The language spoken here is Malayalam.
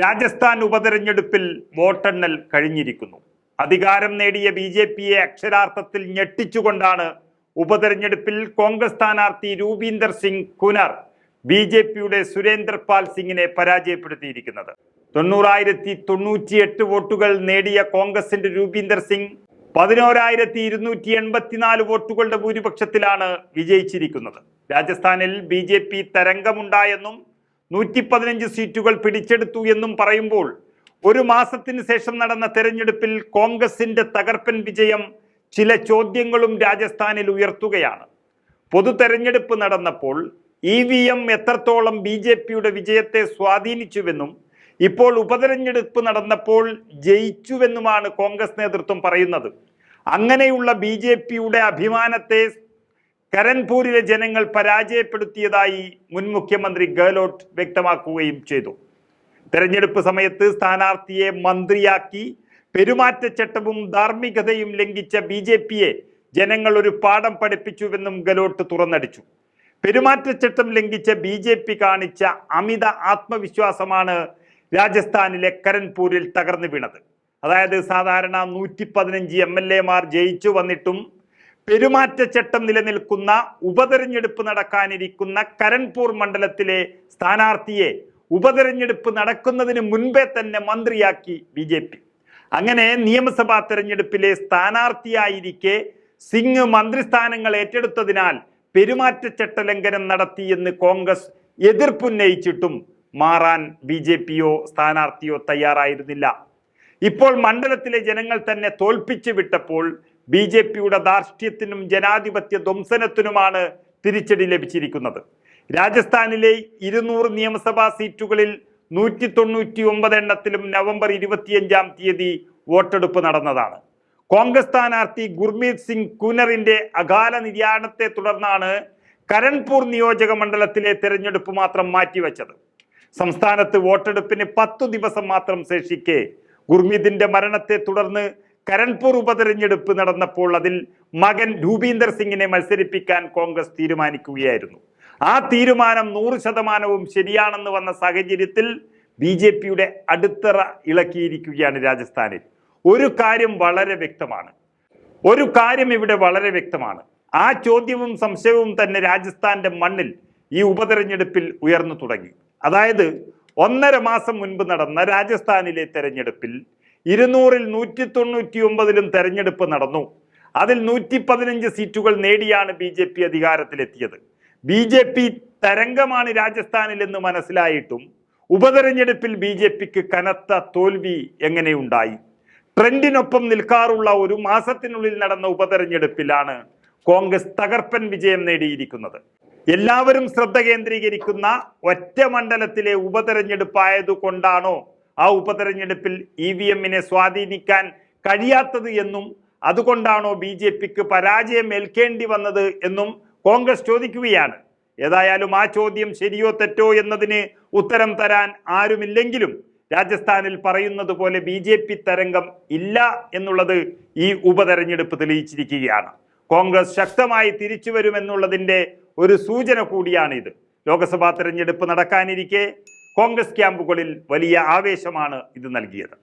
രാജസ്ഥാൻ ഉപതെരഞ്ഞെടുപ്പിൽ വോട്ടെണ്ണൽ കഴിഞ്ഞിരിക്കുന്നു. അധികാരം നേടിയ ബി ജെ പിയെ അക്ഷരാർത്ഥത്തിൽ ഞെട്ടിച്ചുകൊണ്ടാണ് ഉപതെരഞ്ഞെടുപ്പിൽ കോൺഗ്രസ് സ്ഥാനാർത്ഥി രൂപീന്ദർ സിംഗ് കുനർ ബി ജെ പിയുടെ സുരേന്ദർ പാൽ സിംഗിനെ പരാജയപ്പെടുത്തിയിരിക്കുന്നത്. തൊണ്ണൂറായിരത്തി തൊണ്ണൂറ്റിയെട്ട് വോട്ടുകൾ നേടിയ കോൺഗ്രസിന്റെ രൂപീന്ദർ സിംഗ് പതിനോരായിരത്തി ഇരുന്നൂറ്റി എൺപത്തിനാല് വോട്ടുകളുടെ ഭൂരിപക്ഷത്തിലാണ് വിജയിച്ചിരിക്കുന്നത്. രാജസ്ഥാനിൽ ബി ജെ പി തരംഗമുണ്ടായെന്നും നൂറ്റി പതിനഞ്ച് സീറ്റുകൾ പിടിച്ചെടുത്തു എന്നും പറയുമ്പോൾ ഒരു മാസത്തിന് ശേഷം നടന്ന തെരഞ്ഞെടുപ്പിൽ കോൺഗ്രസിന്റെ തകർപ്പൻ വിജയം ചില ചോദ്യങ്ങളും രാജസ്ഥാനിൽ ഉയർത്തുകയാണ്. പൊതു തെരഞ്ഞെടുപ്പ് നടന്നപ്പോൾ ഇ വി എം എത്രത്തോളം ബി ജെ പിയുടെ വിജയത്തെ സ്വാധീനിച്ചുവെന്നും ഇപ്പോൾ ഉപതെരഞ്ഞെടുപ്പ് നടന്നപ്പോൾ ജയിച്ചുവെന്നുമാണ് കോൺഗ്രസ് നേതൃത്വം പറയുന്നത്. അങ്ങനെയുള്ള ബി ജെ പിയുടെ അഭിമാനത്തെ കരൺപൂരിലെ ജനങ്ങൾ പരാജയപ്പെടുത്തിയതായി മുൻ മുഖ്യമന്ത്രി ഗെഹ്ലോട്ട് വ്യക്തമാക്കുകയും ചെയ്തു. തെരഞ്ഞെടുപ്പ് സമയത്ത് സ്ഥാനാർത്ഥിയെ മന്ത്രിയാക്കി പെരുമാറ്റച്ചട്ടവും ധാർമ്മികതയും ലംഘിച്ച ബി ജെ പിയെ ജനങ്ങൾ ഒരു പാഠം പഠിപ്പിച്ചുവെന്നും ഗെഹ്ലോട്ട് തുറന്നടിച്ചു. പെരുമാറ്റച്ചട്ടം ലംഘിച്ച ബി ജെ പി കാണിച്ച അമിത ആത്മവിശ്വാസമാണ് രാജസ്ഥാനിലെ കരൺപൂരിൽ തകർന്നു വീണത്. അതായത് സാധാരണ നൂറ്റി പതിനഞ്ച് എം എൽ എമാർ ജയിച്ചു വന്നിട്ടും പെരുമാറ്റച്ചട്ടം നിലനിൽക്കുന്ന ഉപതെരഞ്ഞെടുപ്പ് നടക്കാനിരിക്കുന്ന കരൺപൂർ മണ്ഡലത്തിലെ സ്ഥാനാർത്ഥിയെ ഉപതെരഞ്ഞെടുപ്പ് നടക്കുന്നതിന് മുൻപേ തന്നെ മന്ത്രിയാക്കി ബി ജെ പി. അങ്ങനെ നിയമസഭാ തെരഞ്ഞെടുപ്പിലെ സ്ഥാനാർത്ഥിയായിരിക്കെ സിംഗ് മന്ത്രിസ്ഥാനങ്ങൾ ഏറ്റെടുത്തതിനാൽ പെരുമാറ്റച്ചട്ട ലംഘനം നടത്തിയെന്ന് കോൺഗ്രസ് എതിർപ്പുന്നയിച്ചിട്ടും മാറാൻ ബി ജെ പിയോ സ്ഥാനാർത്ഥിയോ തയ്യാറായിരുന്നില്ല. ഇപ്പോൾ മണ്ഡലത്തിലെ ജനങ്ങൾ തന്നെ തോൽപ്പിച്ചു വിട്ടപ്പോൾ ബി ജെ പിയുടെ ധാർഷ്ട്യത്തിനും ജനാധിപത്യ ധ്വംസനത്തിനുമാണ് തിരിച്ചടി ലഭിച്ചിരിക്കുന്നത്. രാജസ്ഥാനിലെ ഇരുന്നൂറ് നിയമസഭാ സീറ്റുകളിൽ നൂറ്റി തൊണ്ണൂറ്റി ഒമ്പത് എണ്ണത്തിലും നവംബർ ഇരുപത്തിയഞ്ചാം തീയതി വോട്ടെടുപ്പ് നടന്നതാണ്. കോൺഗ്രസ് സ്ഥാനാർത്ഥി ഗുർമീത് സിംഗ് കുനറിന്റെ അകാല നിര്യാണത്തെ തുടർന്നാണ് കരൺപൂർ നിയോജക മണ്ഡലത്തിലെ തെരഞ്ഞെടുപ്പ് മാത്രം മാറ്റിവെച്ചത്. സംസ്ഥാനത്ത് വോട്ടെടുപ്പിന് പത്തു ദിവസം മാത്രം ശേഷിക്കെ ഗുർമീതിന്റെ മരണത്തെ തുടർന്ന് കരൺപൂർ ഉപതെരഞ്ഞെടുപ്പ് നടന്നപ്പോൾ അതിൽ മകൻ രൂപീന്ദർ സിംഗിനെ മത്സരിപ്പിക്കാൻ കോൺഗ്രസ് തീരുമാനിക്കുകയായിരുന്നു. ആ തീരുമാനം നൂറ് ശതമാനവും ശരിയാണെന്ന് വന്ന സാഹചര്യത്തിൽ ബി ജെ പിയുടെ അടിത്തറ ഇളക്കിയിരിക്കുകയാണ് രാജസ്ഥാനിൽ. ഒരു കാര്യം വളരെ വ്യക്തമാണ്. ഒരു കാര്യം ഇവിടെ വളരെ വ്യക്തമാണ്. ആ ചോദ്യവും സംശയവും തന്നെ രാജസ്ഥാന്റെ മണ്ണിൽ ഈ ഉപതെരഞ്ഞെടുപ്പിൽ ഉയർന്നു തുടങ്ങി. അതായത് ഒന്നര മാസം മുൻപ് നടന്ന രാജസ്ഥാനിലെ തെരഞ്ഞെടുപ്പിൽ ഇരുന്നൂറിൽ നൂറ്റി തൊണ്ണൂറ്റി ഒമ്പതിലും തെരഞ്ഞെടുപ്പ് നടന്നു. അതിൽ നൂറ്റി പതിനഞ്ച് സീറ്റുകൾ നേടിയാണ് ബി ജെ പി അധികാരത്തിലെത്തിയത്. ബി ജെ പി തരംഗമാണ് രാജസ്ഥാനിൽ എന്ന് മനസ്സിലായിട്ടും ഉപതെരഞ്ഞെടുപ്പിൽ ബി ജെ പിക്ക് കനത്ത തോൽവി എങ്ങനെയുണ്ടായി? ട്രെൻഡിനൊപ്പം നിൽക്കാറുള്ള ഒരു മാസത്തിനുള്ളിൽ നടന്ന ഉപതെരഞ്ഞെടുപ്പിലാണ് കോൺഗ്രസ് തകർപ്പൻ വിജയം നേടിയിരിക്കുന്നത്. എല്ലാവരും ശ്രദ്ധ കേന്ദ്രീകരിക്കുന്ന ഒറ്റ മണ്ഡലത്തിലെ ഉപതെരഞ്ഞെടുപ്പായത് കൊണ്ടാണോ ആ ഉപതെരഞ്ഞെടുപ്പിൽ ഇ വി എമ്മിനെ സ്വാധീനിക്കാൻ കഴിയാത്തത് എന്നും അതുകൊണ്ടാണോ ബി ജെ പിക്ക് പരാജയം ഏൽക്കേണ്ടി വന്നത് എന്നും കോൺഗ്രസ് ചോദിക്കുകയാണ്. ഏതായാലും ആ ചോദ്യം ശരിയോ തെറ്റോ എന്നതിന് ഉത്തരം തരാൻ ആരുമില്ലെങ്കിലും രാജസ്ഥാനിൽ പറയുന്നത് പോലെ ബി ജെ പി തരംഗം ഇല്ല എന്നുള്ളത് ഈ ഉപതെരഞ്ഞെടുപ്പ് തെളിയിച്ചിരിക്കുകയാണ്. കോൺഗ്രസ് ശക്തമായി തിരിച്ചു വരുമെന്നുള്ളതിന്റെ ഒരു സൂചന കൂടിയാണിത്. ലോക്സഭാ തെരഞ്ഞെടുപ്പ് നടക്കാനിരിക്കെ കോൺഗ്രസ് ക്യാമ്പുകളിൽ വലിയ ആവേശമാണ് ഇത് നൽകിയത്.